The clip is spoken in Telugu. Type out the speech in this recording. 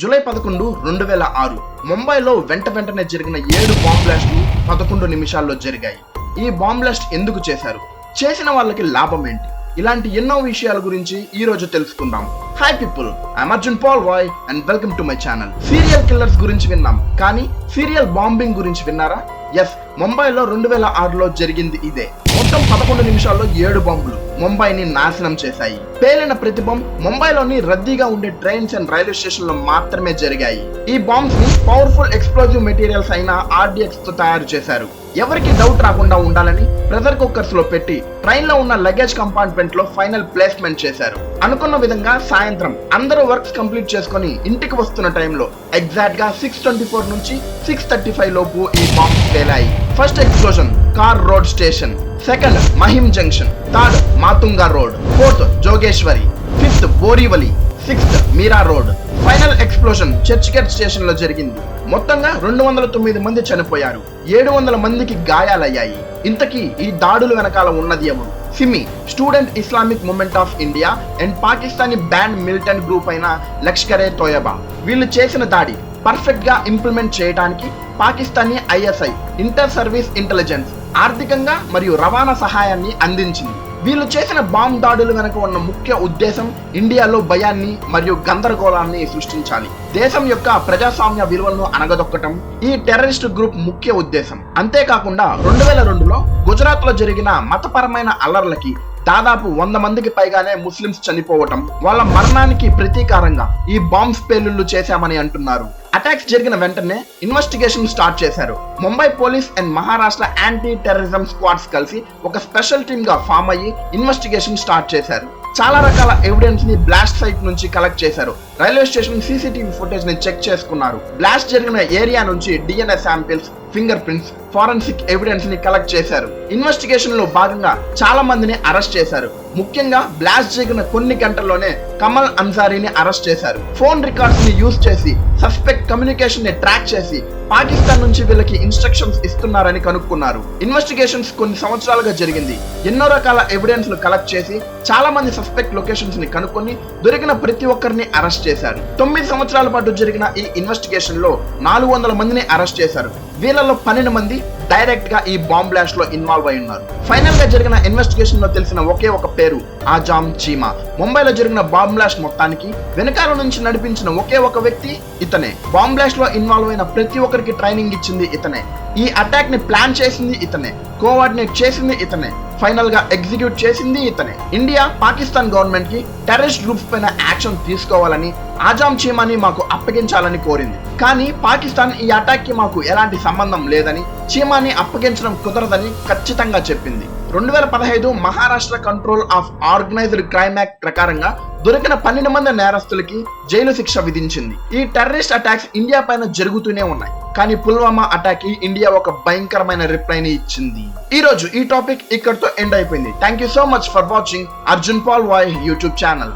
జూలై పదకొండు రెండు వేల ఆరు ముంబైలో వెంట వెంటనే జరిగిన ఏడు బాంబ్ బ్లాస్ట్లు పదకొండు నిమిషాల్లో జరిగాయి. ఈ బాంబ్ బ్లాస్ట్ ఎందుకు చేశారు? చేసిన వాళ్ళకి లాభం ఏంటి? ఇలాంటి ఎన్నో విషయాల గురించి ఈ రోజు తెలుసుకుందాం. Hi people I'm Arjun Pal Y and welcome to my channel serial killers గురించి విన్నాం కానీ సీరియల్ బాంబింగ్ గురించి విన్నారా? ఎస్ ముంబైలో రెండు వేల ఆరులో జరిగింది ఇదే. మొత్తం పదకొండు నిమిషాల్లో ఏడు బాంబులు ముంబైని నాశనం చేశాయి. పేలిన ప్రతిబం ముంబైలోని రద్దీగా ఉండే ట్రైన్స్ అండ్ రైల్వే స్టేషన్లో మాత్రమే జరిగాయి. ఈ బాంబ్స్ని పవర్ఫుల్ ఎక్స్ప్లోజివ్ మెటీరియల్స్ అయిన ఆర్డిఎక్స్తో తయారు చేశారు. ఎవరికి డౌట్ రాకుండా ఉండాలని ప్రెజర్ కుక్కర్స్లో పెట్టి ట్రైన్లో ఉన్న లగేజ్ కంపార్ట్మెంట్లో ఫైనల్ ప్లేస్మెంట్ చేశారు. అనుకున్న విధంగా సాయంత్రం అందరూ వర్క్స్ కంప్లీట్ చేసుకుని ఇంటికి వస్తున్న టైంలో ఎగ్జాక్ట్గా సిక్స్ ట్వంటీ ఫోర్ నుంచి సిక్స్ థర్టీ ఫైవ్ లోపు ఈ bombs పేలాయి. First explosion Khar road station. Second Mahim junction. Third Matunga road. Fourth Jogeshwari. Fifth Borivali. Sixth Mira road. Final explosion Churchgate స్టేషన్లో జరిగింది. మొత్తంగా రెండు వందల తొమ్మిది మంది చనిపోయారు. ఏడు వందల మందికి గాయాలయ్యాయి. ఇంతకీ ఈ దాడులు వెనకాల ఉన్నది ఎవరు? SIMI student Islamic movement of India and Pakistani banned militant group అయిన లష్కరే తోయబా. వీళ్ళు చేసిన దాడి పర్ఫెక్ట్గా ఇంప్లిమెంట్ చేయడానికి Pakistani ISI inter service intelligence ఆర్థికంగా మరియు రవాణా సహాయాన్ని అందించింది. వీళ్ళు చేసిన బాంబ్ దాడులు వెనుక ఉన్న ముఖ్య ఉద్దేశం ఇండియాలో భయాన్ని మరియు గందరగోళాన్ని సృష్టించాలి. దేశం యొక్క ప్రజాస్వామ్య విలువలను అనగదొక్కటం ఈ టెర్రరిస్ట్ గ్రూప్ ముఖ్య ఉద్దేశం. అంతేకాకుండా రెండు వేల రెండులో గుజరాత్లో జరిగిన మతపరమైన అల్లర్లకి దాదాపు వంద మందికి పైగానే ముస్లిమ్స్ చనిపోవటం వాళ్ళ మరణానికి ప్రతీకారంగా ఈ బాంబ్ స్పేలుళ్ళు చేశామని అంటున్నారు. అటాక్స్ జరిగిన వెంటనే ఇన్వెస్టిగేషన్ స్టార్ట్ చేశారు. Mumbai police and Maharashtra anti terrorism squads కలిసి ఒక స్పెషల్ టీమ్గా ఫామ్ అయ్యి ఇన్వెస్టిగేషన్ స్టార్ట్ చేశారు. చాలా రకాల ఎవిడెన్స్ని బ్లాస్ట్ సైట్ నుంచి కలెక్ట్ చేశారు. రైల్వే స్టేషన్ సీసీటీవీ ఫుటేజ్ని చెక్ చేసుకున్నారు. బ్లాస్ట్ జరిగిన ఏరియా నుంచి DNA samples finger prints forensic ఎవిడెన్స్ని collect చేశారు. ఇన్వెస్టిగేషన్లో భాగంగా చాలా మందిని అరెస్ట్ చేశారు. ముఖ్యంగా బ్లాస్ట్ జరిగిన కొన్ని గంటల్లోనే కమల్ అన్సారీని అరెస్ట్ చేశారు. ఫోన్ రికార్డ్స్ని యూజ్ చేసి సస్పెక్ట్ కమ్యూనికేషన్ని ట్రాక్ చేసి పాకిస్తాన్ నుంచి వీళ్ళకి ఇన్స్ట్రక్షన్స్ ఇస్తున్నారని కనుక్కున్నారు. ఇన్వెస్టిగేషన్స్ కొన్ని సంవత్సరాలుగా జరిగింది. ఎన్నో రకాల ఎవిడెన్స్లు కలెక్ట్ చేసి చాలా మంది సస్పెక్ట్ లొకేషన్స్ని కనుక్కొని దొరికిన ప్రతి ఒక్కరిని అరెస్ట్ చేశారు. తొమ్మిది సంవత్సరాల పాటు జరిగిన ఈ ఇన్వెస్టిగేషన్లో నాలుగు వందల మందిని అరెస్ట్ చేశారు. వీళ్ళలో పన్నెండు మంది డైరెక్ట్గా ఈ బాంబ్ బ్లాస్ట్లో ఇన్వాల్వ్ అయి ఉన్నారు. ఫైనల్గా జరిగిన ఇన్వెస్టిగేషన్లో తెలిసిన ఒకే ఒక పేరు ఆజామ్ చీమా. ముంబైలో జరిగిన బాంబ్ బ్లాస్ట్ మొత్తానికి వెనకాల నుంచి నడిపించిన ఒకే ఒక వ్యక్తి ఇతనే. బాంబ్ బ్లాస్ట్లో ఇన్వాల్వ్ అయిన ప్రతి ఒక్కరికి ట్రైనింగ్ ఇచ్చింది ఇతనే. ఈ అటాక్ని ప్లాన్ చేసింది ఇతనే. కోఆర్డినేట్ చేసింది ఇతనే. ఫైనల్గా ఎగ్జిక్యూట్ చేసింది ఇతనే. ఇండియా పాకిస్తాన్ గవర్నమెంట్కి టెర్రరిస్ట్ గ్రూప్స్ పైన యాక్షన్ తీసుకోవాలని ఆజాం చీమాని మాకు అప్పగించాలని కోరింది. కానీ పాకిస్తాన్ ఈ అటాక్కి మాకు ఎలాంటి సంబంధం లేదని చీమాని అప్పగించడం కుదరదని ఖచ్చితంగా చెప్పింది. రెండు వేల పదహైదు Maharashtra control of organised crime act ప్రకారంగా దొరికిన పన్నెండు మంది నేరస్తులకి జైలు శిక్ష విధించింది. ఈ టెర్రరిస్ట్ అటాక్స్ ఇండియా పైన జరుగుతూనే ఉన్నాయి. కానీ పుల్వామా అటాక్కి ఇండియా ఒక భయంకరమైన రిప్లైని ఇచ్చింది. ఈ రోజు ఈ టాపిక్ ఇక్కడతో ఎండ్ అయిపోయింది. Thank you so much for watching Arjun Pal Y YouTube channel